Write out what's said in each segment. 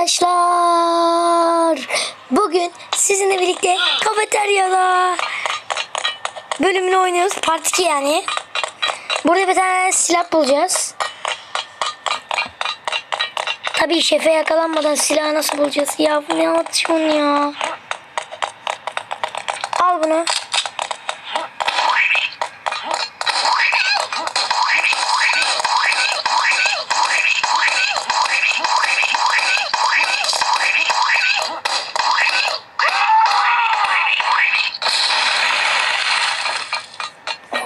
arkadaşlar. Bugün sizinle birlikte kafeteryada bölümünü oynuyoruz. Part 2 yani. Burada bir tane silah bulacağız. Tabii şefe yakalanmadan silahı nasıl bulacağız? Ya bu ne anlatışın ya? Al bunu.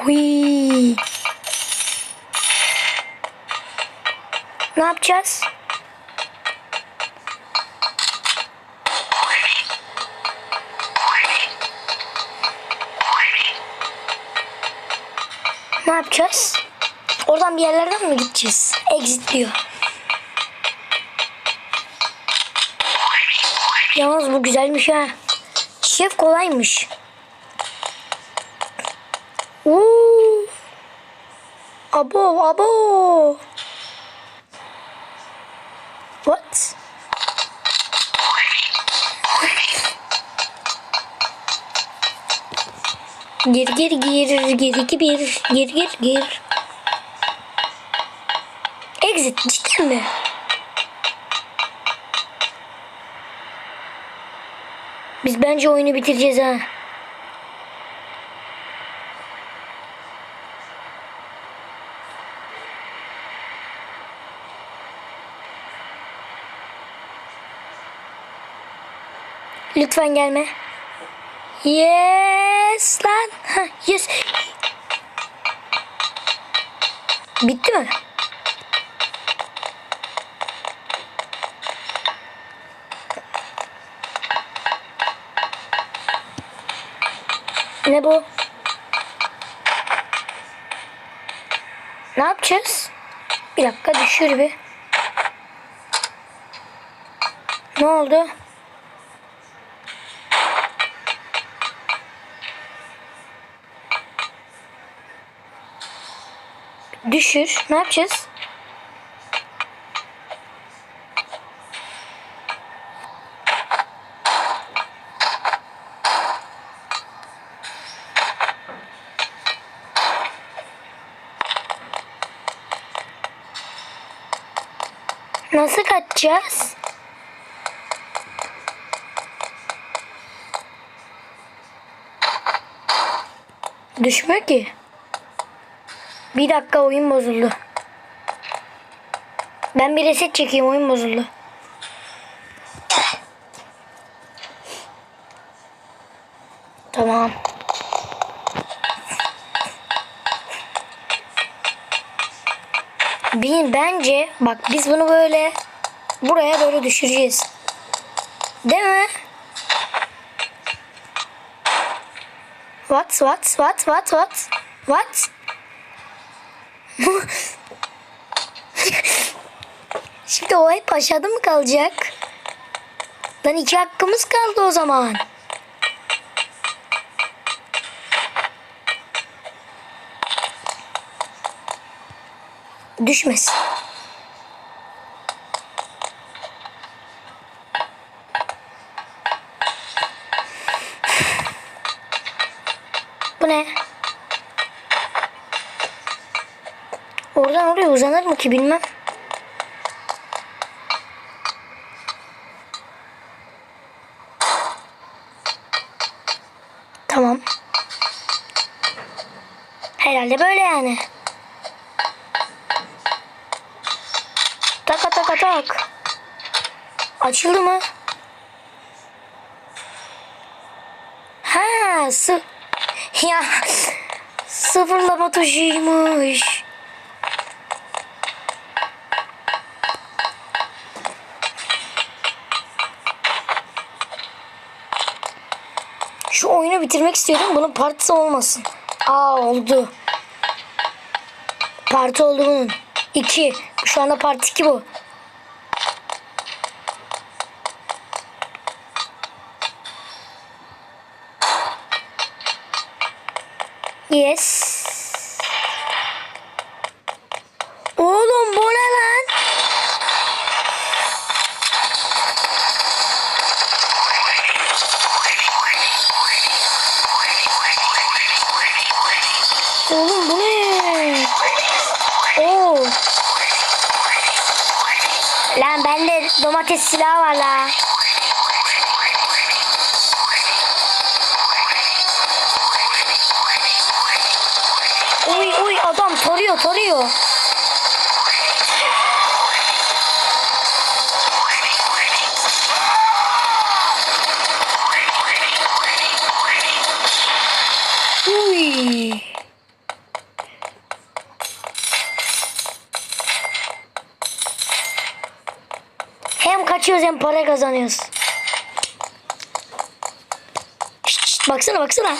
Huy. Ne yapacağız? Ne yapacağız? Oradan bir yerlerden mi gideceğiz? Exit diyor. Yalnız bu güzelmiş ha. Şef kolaymış. Oo. Abo abo. What? Gir gir gir gir gir gir gir gir. Exit cidden mi? Biz bence oyunu bitireceğiz ha. Lütfen gelme. Yes lan. Ha, yes. Bitti mi? Ne bu? Ne yapacağız? Bir dakika düşür bir. Ne oldu? Düşür. Ne yapacağız? Nasıl kaçacağız? Düşmüyor ki. Bir dakika oyun bozuldu. Ben bir reset çekeyim oyun bozuldu. Tamam. Bin, bence bak biz bunu böyle buraya böyle düşüreceğiz. Değil mi? What what what what what what? Şimdi o hep aşağıda mı kalacak? Lan iki hakkımız kaldı o zaman. Düşmesin. Bu ne? Oradan oraya uzanır mı ki bilmem. Tamam. Herhalde böyle yani. Tak tak tak. Açıldı mı? Ha, sı ya sıfırlama tuşuymuş. Şu oyunu bitirmek istiyorum. Bunun partisi olmasın. Aa oldu. Parti oldu bunun. 2. Şu anda part 2 bu. Yes. Domates silahı var la. Uy uy adam tarıyor tarıyor. Hem para kazanıyoruz. Şşt, şşt, baksana baksana.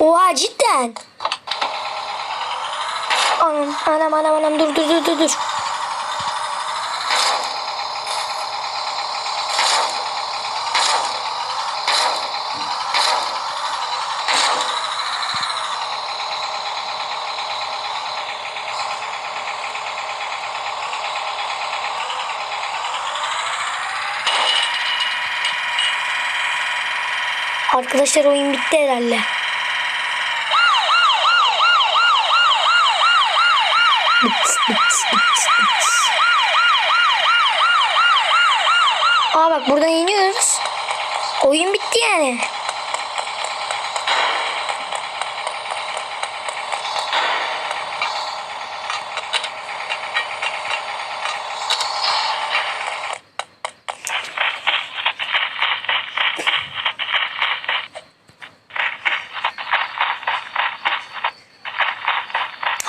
Oha cidden. Anam anam anam anam dur dur dur dur Arkadaşlar oyun bitti herhalde. Bıts. Aa bak buradan iniyoruz. Oyun bitti yani.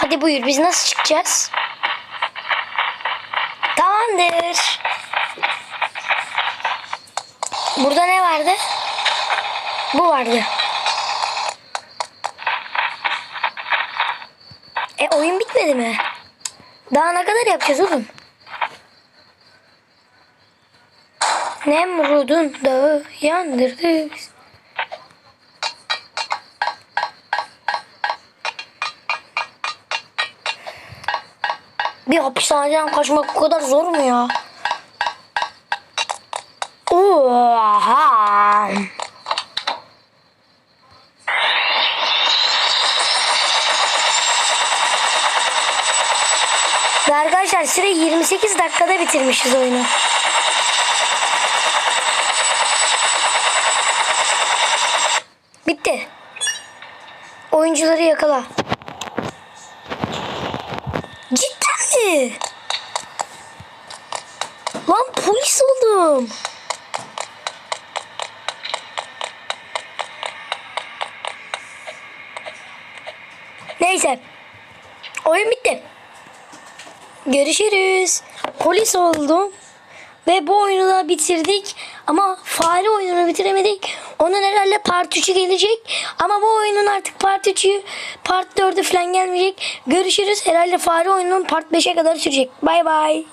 Hadi buyur biz nasıl çıkacağız? Tamamdır. Burada ne vardı? Bu vardı. E oyun bitmedi mi? Daha ne kadar yapacağız oğlum? Nemrud'un dağı yandırdı. biz. Bir hapishaneden kaçmak bu kadar zor mu ya? Oha! Ve arkadaşlar süre 28 dakikada bitirmişiz oyunu. Bitti. Oyuncuları yakala. Cidden mi? Lan polis oldum. Neyse. Oyun bitti. Görüşürüz. Polis oldum. Ve bu oyunu da bitirdik. Ama fare oyununu bitiremedik. Onun herhalde part 3'ü gelecek. Ama bu oyunun artık part 3'ü part 4'ü falan gelmeyecek. Görüşürüz. Herhalde fare oyunun part 5'e kadar sürecek. Bay bay.